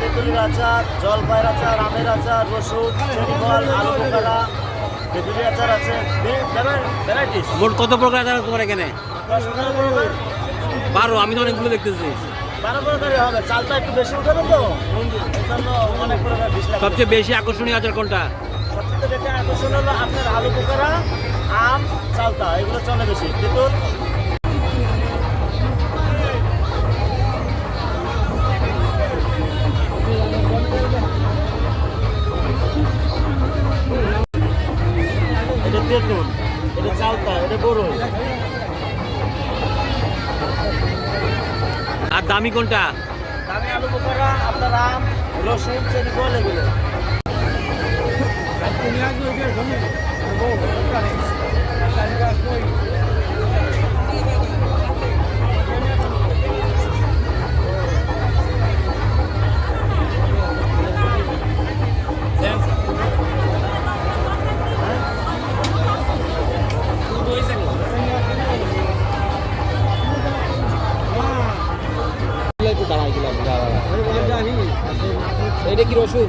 তেঁতুলির আচার জলপাইয়ের আচার আমের আচার রসুন ফল আলু বোকারা। তেঁতুলি আচার আছে। ভ্যারাইটিস মোট কত প্রকার আচার তোমার এখানে? বারো আমি তো অনেকগুলো দেখতেছি। বারো প্রকারই হবে। চালটা একটু বেশি উঠাবে তো? অনেক প্রকার সবচেয়ে বেশি আকর্ষণীয় আচার কোনটা? সবচেয়ে বেশি আকর্ষণ হলো আপনার আলু বোকারা আম চালতা। এগুলো চলে বেশি। তেঁতুল তেঁতুল এটা চালতা এটা বড়ই আর দামি কোনটা? দামি আলু বোকারা আপনার আম রসুন চেরি ফল এগুলো। এটা কি রসুন?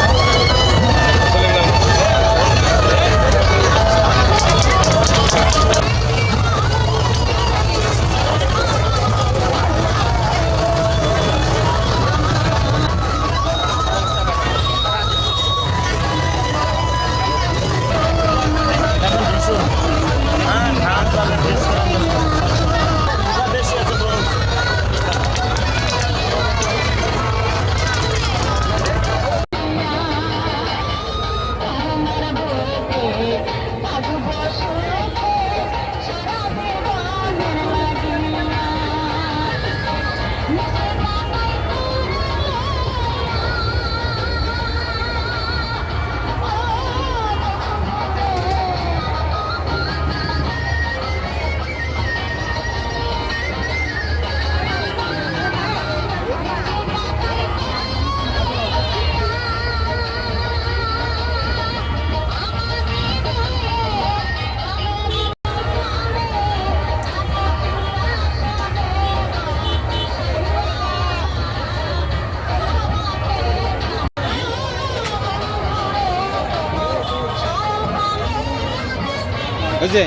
হয়েছে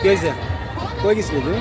কি হয়েছে কই গেছিলি তুমি?